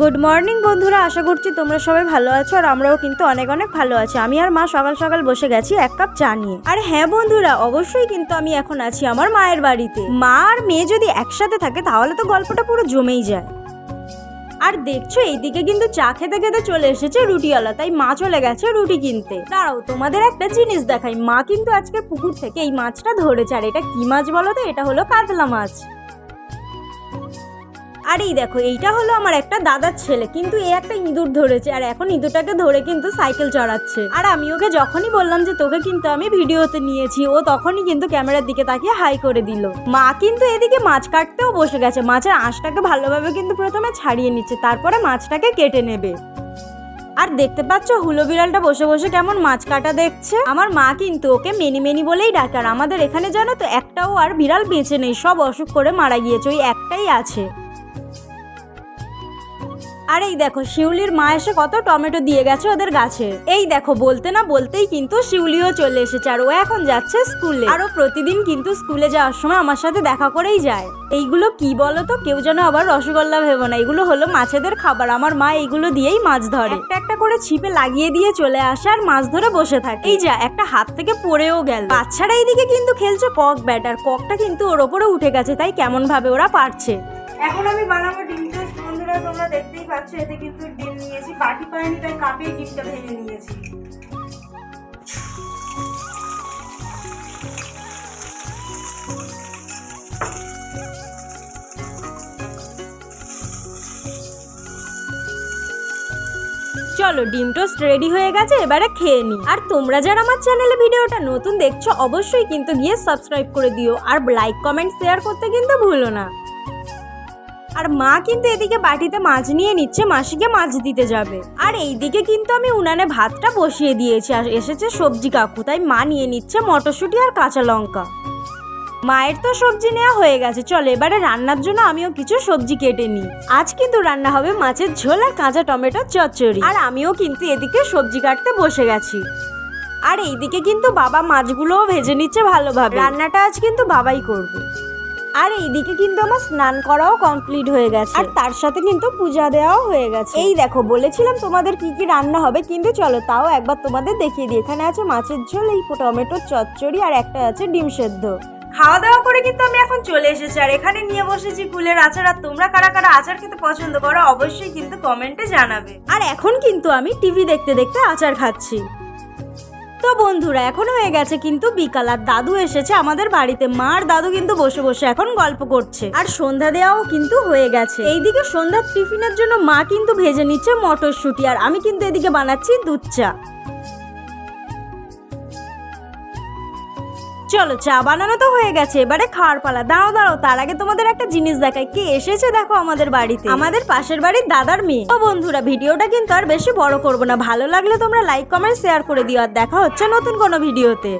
Good morning বন্ধুরা, আশা করছি তোমরা সবাই ভালো আছো আর আমরাও কিন্তু অনেক অনেক ভালো আছি। আমি আর মা সকাল সকাল বসে গেছি এক কাপ চা নিয়ে। আর হ্যাঁ বন্ধুরা, অবশ্যই কিন্তু আমি এখন আছি আমার মায়ের বাড়িতে। মা আর মেয়ে যদি একসাথে থাকে, তাহলে তো গল্পটা পুরো জমেই যায়। আর দেখছ, এইদিকে কিন্তু চা খেতে খেতে চলে এসেছে রুটিওয়ালা। তাই মা চলে গেছে রুটি কিনতে। দাঁড়াও, তোমাদের একটা জিনিস দেখাই। মা কিন্তু আজকে পুকুর থেকে এই মাছটা ধরেছে। আর এটা কি মাছ বলো তো? এটা হলো কাতলা মাছ। আর এই দেখো, এইটা হলো আমার একটা দাদার ছেলে, কিন্তু এ একটা ইঁদুর ধরেছে, আর এখন ইঁদুরটাকে ধরে কিন্তু সাইকেল চড়াচ্ছে। আর আমি ওকে যখনই বললাম যে তোকে কিন্তু আমি ভিডিওতে নিয়েছি, ও তখনই কিন্তু ক্যামেরার দিকে তাকিয়ে হাই করে দিল। মা কিন্তু এদিকে মাছ কাটতেও বসে গেছে, মাছের আঁশটাকে ভালোভাবে কিন্তু প্রথমে ছাড়িয়ে নিচ্ছে, তারপরে মাছটাকে কেটে নেবে। আর দেখতে পাচ্ছ, হুলো বিড়ালটা বসে বসে কেমন মাছ কাটা দেখছে। আমার মা কিন্তু ওকে মেনি মেনি বলেই ডাকার আমাদের এখানে জানো তো, একটাও আর বিড়াল বেঁচে নেই, সব অসুখ করে মারা গিয়েছে, ওই একটাই আছে। আর এই দেখো, শিউলির মা এসে কত টমেটো দিয়ে গেছে ওদের গাছে। এই দেখো, বলতে না বলতেই কিন্তু শিউলিও চলে এসেছে আর ও এখন যাচ্ছে স্কুলে। আরও প্রতিদিন কিন্তু স্কুলে যাওয়ার সময় আমার সাথে দেখা করেই যায়। এইগুলো কি বলো তো কেউ যেন আবার রসগোল্লা ভেবো না। এগুলো হলো মাছেদের খাবার। আমার মা এইগুলো দিয়েই মাছ ধরে। একটা একটা করে ছিপে লাগিয়ে দিয়ে চলে আসে আর মাছ ধরে বসে থাকে। এই যা, একটা হাত থেকে পড়েও গেল। বাচ্চারা এইদিকে কিন্তু খেলছে কক ব্যাট। আর ককটা কিন্তু ওর ওপরে উঠে গেছে, তাই কেমন ভাবে ওরা পারছে। এখন আমি বানাবো ডিম টোস্ট। বন্ধুরা, তোমরা দেখতেই পাচ্ছ, এতে কিন্তু ডিম নিয়েছি। বাটি পাইনি তাই কাপেই ডিমটা ভেঙে নিয়েছি। চলো, ডিম টোস্ট রেডি হয়ে গেছে, এবারে খেয়ে নি। আর তোমরা যারা আমার চ্যানেলে ভিডিওটা নতুন দেখছ, অবশ্যই কিন্তু গিয়ে সাবস্ক্রাইব করে দিও। আর লাইক কমেন্ট শেয়ার করতে কিন্তু ভুলো না। আর মা কিন্তু এদিকে বাটিতে মাছ নিয়ে নিচ্ছে, মাসিকে মাছ দিতে যাবে। আর এইদিকে কিন্তু আমি উনানে ভাতটা বসিয়ে দিয়েছি, আর এসেছে সবজি কাকু, তাই মা নিয়ে নিচ্ছে মটরশুঁটি আর কাঁচা লঙ্কা। মায়ের তো সবজি নেওয়া হয়ে গেছে, চলো এবারে রান্নার জন্য আমিও কিছু সবজি কেটে নিই। আজ কিন্তু রান্না হবে মাছের ঝোল আর কাঁচা টমেটোর চচ্চড়ি। আর আমিও কিন্তু এদিকে সবজি কাটতে বসে গেছি। আর এইদিকে কিন্তু বাবা মাছগুলোও ভেজে নিচ্ছে ভালোভাবে। রান্নাটা আজ কিন্তু বাবাই করবে। আর এইদিকে কিন্তু আমার স্নান করাও কমপ্লিট হয়ে গেছে। আর তার সাথে কিন্তু পূজা দেওয়াও হয়ে গেছে। এই দেখো বলেছিলাম তোমাদের কি কি রান্না হবে কিন্তু চলো তাও একবার তোমাদের দেখিয়ে দিই। এখানে আছে মাছের ঝোল এই টমেটোর চচ্চড়ি আর একটা আছে ডিম সেদ্ধ। খাওয়া দাওয়া করে কিন্তু আমি এখন চলে এসেছি আর এখানে নিয়ে বসেছি কুলের আচার। আর তোমরা কারা কারা আচার খেতে পছন্দ করো অবশ্যই কিন্তু কমেন্টে জানাবে। আর এখন কিন্তু আমি টিভি দেখতে দেখতে আচার খাচ্ছি। তো বন্ধুরা, এখন হয়ে গেছে কিন্তু বিকাল আর দাদু এসেছে আমাদের বাড়িতে। মার দাদু কিন্তু বসে বসে এখন গল্প করছে। আর সন্ধ্যা দেওয়াও কিন্তু হয়ে গেছে। এইদিকে সন্ধ্যার টিফিনের জন্য মা কিন্তু ভেজে নিচ্ছে মটরশুঁটি, আর আমি কিন্তু এদিকে বানাচ্ছি দুধ চা। চলো চা বানানো তো হয়ে গেছে এবারে খাওয়ার পালা। দাঁড়াও দাঁড়াও তার আগে তোমাদের একটা জিনিস দেখাই। কে এসেছে দেখো আমাদের বাড়িতে? আমাদের পাশের বাড়ির দাদার মেয়ে। তো বন্ধুরা ভিডিওটা কিন্তু আর বেশি বড় করব না। ভালো লাগলে তোমরা লাইক কমেন্ট শেয়ার করে দিও। আর দেখা হচ্ছে নতুন কোনো ভিডিওতে।